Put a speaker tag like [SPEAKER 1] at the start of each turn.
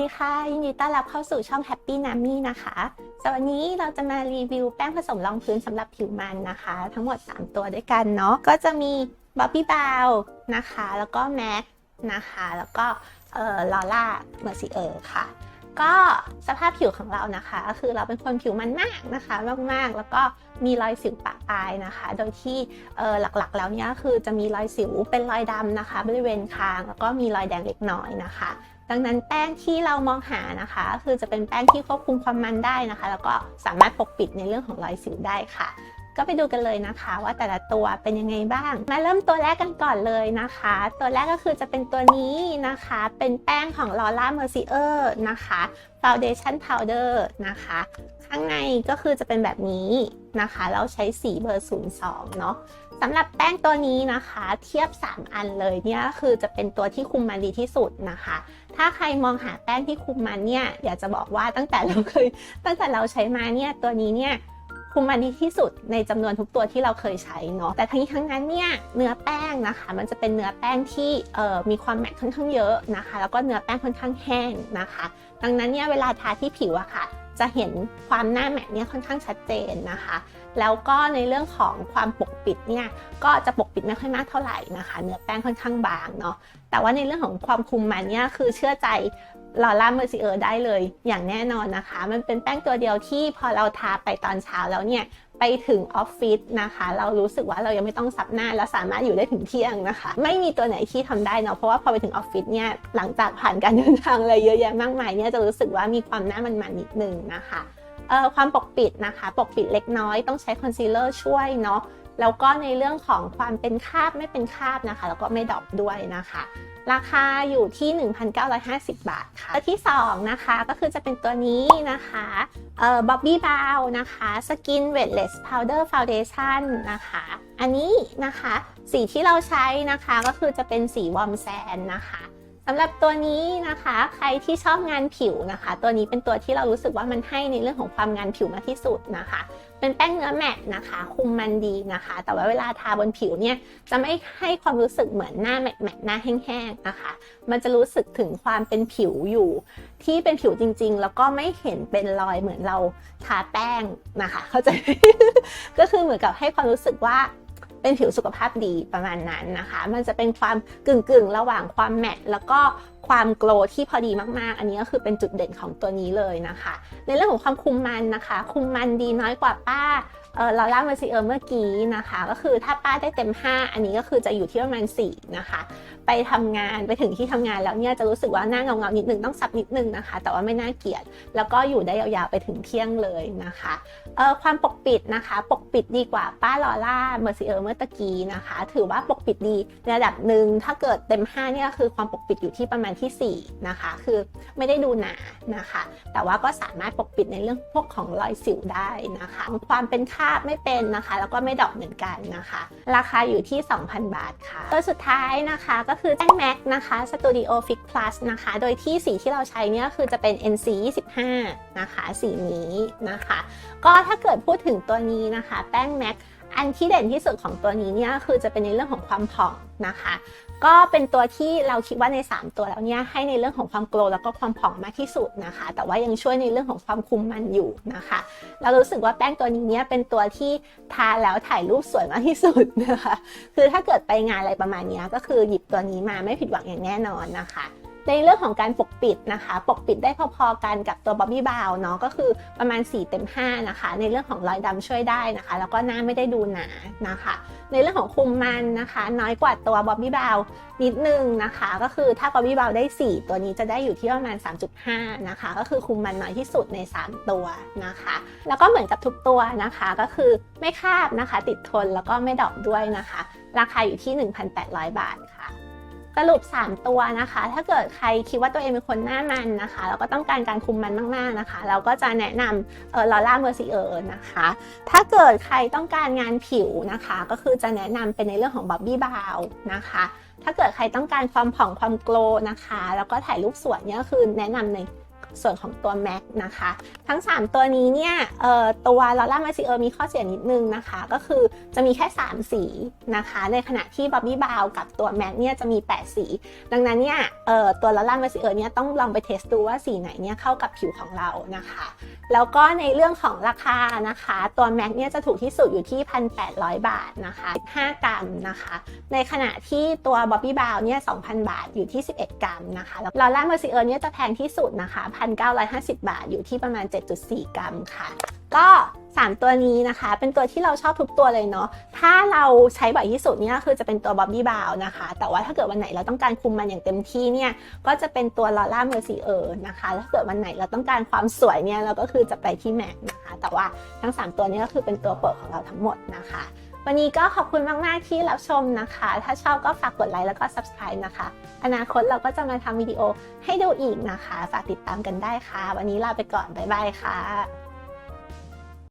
[SPEAKER 1] ดีค่ะ ยินดีต้อนรับเข้าสู่ช่อง Happy Nami นะคะสำหรับวันนี้เราจะมารีวิวแป้งผสมรองพื้นสำหรับผิวมันนะคะ ทั้งหมด 3 ตัวด้วยกันเนาะก็จะมี Bobby b o w นะคะ แล้วก็ MAC นะคะ แล้วก็เอ่อลอล่าเมอร์ซิเออร์ค่ะ ก็สภาพผิวของเรานะคะก็คือเราเป็นคนผิวมันมากนะคะมากๆ แล้วก็มีรอยสิวปะปลายนะคะ โดยที่เออหลักๆ แล้วเนี่ยคือจะมีรอยสิวเป็นรอยดำนะคะ บริเวณคางแล้วก็มีรอยแดงเล็กน้อยนะคะ ดังนั้นแป้งที่เรามองหานะคะ คือจะเป็นแป้งที่ควบคุมความมันได้นะคะ แล้วก็สามารถปกปิดในเรื่องของรอยสิวได้ค่ะ ก็ไปดูกันเลยนะคะว่าแต่ละตัวเป็นยังไงบ้าง มาเริ่มตัวแรกกันก่อนเลยนะคะ ตัวแรกก็คือจะเป็นตัวนี้นะคะ เป็นแป้งของ Laura Mercier นะคะ Foundation Powder นะคะ ข้างในก็คือจะเป็นแบบนี้นะคะ เราใช้สีเบอร์ 02 เนาะสำหรับแป้งตัวนี้นะคะ เทียบ 3 อันเลยเนี่ยคือจะเป็นตัวที่คุมมันดีที่สุดนะคะ ถ้าใครมองหาแป้งที่คุมมันเนี่ยอยากจะบอกว่าตั้งแต่เราเคย ตั้งแต่เราใช้มาเนี่ยตัวนี้เนี่ย คุมมันดีที่สุดในจำนวนทุกตัวที่เราเคยใช้เนาะแต่ทั้งนี้ทั้งนั้นเนี่ยเนื้อแป้งนะคะ มันจะเป็นเนื้อแป้งที่เอ่อมีความแมตต์ค่อนข้างเยอะนะคะ แล้วก็เนื้อแป้งค่อนข้างแห้งนะคะ ดังนั้นเนี่ยเวลาทาที่ผิวอะค่ะ จะเห็นความหน้าแมตต์เนี่ยค่อนข้างชัดเจนนะคะแล้วก็ในเรื่องของความปกปิดเนี่ยก็จะปกปิดไม่ค่อยมากเท่าไหร่นะคะ เนื้อแป้งค่อนข้างบางเนาะแต่ว่าในเรื่องของความคุมมันเนี่ยคือเชื่อใจ ลอร่าเมอร์ซิเออร์ได้เลยอย่างแน่นอนนะคะ มันเป็นแป้งตัวเดียวที่พอเราทาไปตอนเช้าแล้วเนี่ยไปถึงออฟฟิศนะคะ เรารู้สึกว่าเรายังไม่ต้องซับหน้าแล้วสามารถอยู่ได้ถึงเที่ยงนะคะ ไม่มีตัวไหนที่ทำได้เนาะเพราะว่าพอไปถึงออฟฟิศเนี่ยหลังจากผ่านการเดินทางอะไรเยอะแยะมากมายเนี่ยจะรู้สึกว่ามีความหน้ามันๆนนิดนึงนะคะเอ่อความปกปิดนะคะ ปกปิดเล็กน้อยต้องใช้คอนซีลเลอร์ช่วยเนาะแล้วก็ในเรื่องของความเป็นคราบไม่เป็นคราบนะคะ แล้วก็ไม่ดรอปด้วยนะคะ ราคาอยู่ที่ 1,950 บาทค่ะตัวที่ 2 นะคะก็คือจะเป็นตัวนี้นะคะเอ่อ Bobby b o w นะคะ Skin Weightless Powder Foundation นะคะ อันนี้นะคะ สีที่เราใช้นะคะก็คือจะเป็นสีวอร์มแซนนะคะ สำหรับตัวนี้นะคะ ใครที่ชอบงานผิวนะคะ ตัวนี้เป็นตัวที่เรารู้สึกว่ามันให้ในเรื่องของความงานผิวมากที่สุดนะคะ เป็นแป้งเนื้อแมตนะคะ คุมมันดีนะคะ แต่ว่าเวลาทาบนผิวเนี่ยจะไม่ให้ความรู้สึกเหมือนหน้าแมตแมตหน้าแห้งๆนะคะ มันจะรู้สึกถึงความเป็นผิวอยู่ ที่เป็นผิวจริง ๆ แล้วก็ไม่เห็นเป็นรอยเหมือนเราทาแป้งนะคะ เข้าใจก็คือเหมือนกับให้ความรู้สึกว่า เป็นผิวสุขภาพดีประมาณนั้นนะคะ มันจะเป็นความกึ่งกึ่งๆระหว่างความแมตต์แล้วก็ความโกลที่พอดีมากๆ อันนี้ก็คือเป็นจุดเด่นของตัวนี้เลยนะคะ ในเรื่องของความคุมมันนะคะ คุมมันดีน้อยกว่าป้า เออลอร่าเมอร์ซิเออร์เมื่อกี้นะคะ ก็คือถ้าป้าได้เต็ม 5 อันนี้ก็คือจะอยู่ที่ประมาณ4นะคะ ไปทำงานไปถึงที่ทำงานแล้วเนี่ยจะรู้สึกว่าหน้าเงาเงาๆนิดนึงต้องซับนิดนึงนะคะ แต่ว่าไม่น่าเกลียด แล้วก็อยู่ได้ยาวๆไปถึงเที่ยงเลยนะคะเออความปกปิดนะคะ ปกปิดดีกว่าป้าลอร่าเมอร์ซิเออร์เมื่อตะกี้นะคะ ถือว่าปกปิดดีในระดับหนึ่งถ้าเกิดเต็ม 5 เนี่ยคือความปกปิดอยู่ที่ประมาณที่4นะคะ คือไม่ได้ดูหนานะคะ แต่ว่าก็สามารถปกปิดในเรื่องพวกของรอยสิวได้นะคะ ความเป็นคราพไม่เป็นนะคะ แล้วก็ไม่ดอกเหมือนกันนะคะ ราคาอยู่ที่ 2,000 บาทค่ะ ตัวสุดท้ายนะคะก็คือแป้งแม็กนะคะ Studio Fix Plus นะคะ โดยที่สีที่เราใช้เนี่ยคือจะเป็น NC 25นะคะ สีนี้นะคะ ก็ถ้าเกิดพูดถึงตัวนี้นะคะ แป้งแม็ก อันที่เด่นที่สุดของตัวนี้เนี่ยคือจะเป็นในเรื่องของความผ่องนะคะ ก็เป็นตัวที่เราคิดว่าใน 3 ตัวแล้วเนี่ยให้ในเรื่องของความโกลแล้วก็ความผ่องมากที่สุดนะคะ แต่ว่ายังช่วยในเรื่องของความคุมมันอยู่นะคะ เรารู้สึกว่าแป้งตัวนี้เนี่ยเป็นตัวที่ทาแล้วถ่ายรูปสวยมากที่สุดนะคะ คือถ้าเกิดไปงานอะไรประมาณนี้ก็คือหยิบตัวนี้มาไม่ผิดหวังอย่างแน่นอนนะคะ ในเรื่องของการปกปิดนะคะ ปกปิดได้พอๆกันกับตัว Bobby b o w เนาะก็คือประมาณ 4 เต็ม 5 นะคะ ในเรื่องของรอยดำช่วยได้นะคะ แล้วก็หน้าไม่ได้ดูหนานะคะ ในเรื่องของคุมมันนะคะ น้อยกว่าตัว Bobby b o w นิดนึงนะคะ ก็คือถ้า Bobby b o w ได้ 4 ตัวนี้จะได้อยู่ที่ประมาณ 3.5 นะคะ ก็คือคุมมันน้อยที่สุดใน 3 ตัวนะคะ แล้วก็เหมือนกับทุกตัวนะคะ ก็คือไม่คาบนะคะ ติดทนแล้วก็ไม่ดอกด้วยนะคะ ราคาอยู่ที่ 1,800 บาทค่ะ สรุป 3 ตัวนะคะ ถ้าเกิดใครคิดว่าตัวเองเป็นคนหน้ามันนะคะ แล้วก็ต้องการการคุมมันมากๆนะคะ เราก็จะแนะนำเออลอร่าเมอร์ซิเออร์นะคะ ถ้าเกิดใครต้องการงานผิวนะคะ ก็คือจะแนะนำเป็นในเรื่องของบ๊อบบี้บาวนะคะ ถ้าเกิดใครต้องการความผ่องความโกล์นะคะ แล้วก็ถ่ายรูปสวยเนี่ยก็คือแนะนำใน ส่วนของตัว MAC นะคะ ทั้ง 3 ตัวนี้เนี่ยตัวลอร่ามาซิเออร์มีข้อเสียนิดนึงนะคะ ก็คือจะมีแค่ 3 สีนะคะ ในขณะที่บอบบี้บาวกับตัว MAC เนี่ยจะมี 8 สี ดังนั้นเนี่ยตัวลอร่ามาซิเออร์เนี่ยต้องลองไปเทสดูว่าสีไหนเนี่ยเข้ากับผิวของเรานะคะ แล้วก็ในเรื่องของราคานะคะ ตัว MAC เนี่ยจะถูกที่สุดอยู่ที่ 1,800 บาทนะคะ5กรัมนะคะ ในขณะที่ตัวบอบบี้บาวเนี่ย2,000 บาทอยู่ที่ 11 กรัมนะคะแล้วลอร่าเมอร์ซิเออร์เนี่ยจะแพงที่สุดนะคะ1,950 บาทอยู่ที่ประมาณ 7.4 กรัมค่ะ ก็ 3 ตัวนี้นะคะ เป็นตัวที่เราชอบทุกตัวเลยเนาะถ้าเราใช้บ่อยที่สุดเนี่ยคือจะเป็นตัวบ๊อบบี้บาวนะคะ แต่ว่าถ้าเกิดวันไหนเราต้องการคุมมันอย่างเต็มที่เนี่ยก็จะเป็นตัวลอร่าเมอร์ซิเออร์นะคะถ้าเกิดวันไหนเราต้องการความสวยเนี่ยเราก็คือจะไปที่แม็กนะคะ แต่ว่าทั้ง 3 ตัวนี้ก็คือเป็นตัวโปรดของเราทั้งหมดนะคะ วันนี้ก็ขอบคุณมาก ๆ ที่รับชมนะคะ ถ้าชอบก็ฝากกดไลค์แล้วก็ subscribe นะคะ อนาคตเราก็จะมาทำวิดีโอให้ดูอีกนะคะ ฝากติดตามกันได้ค่ะ วันนี้ลาไปก่อน บ๊ายบายค่ะ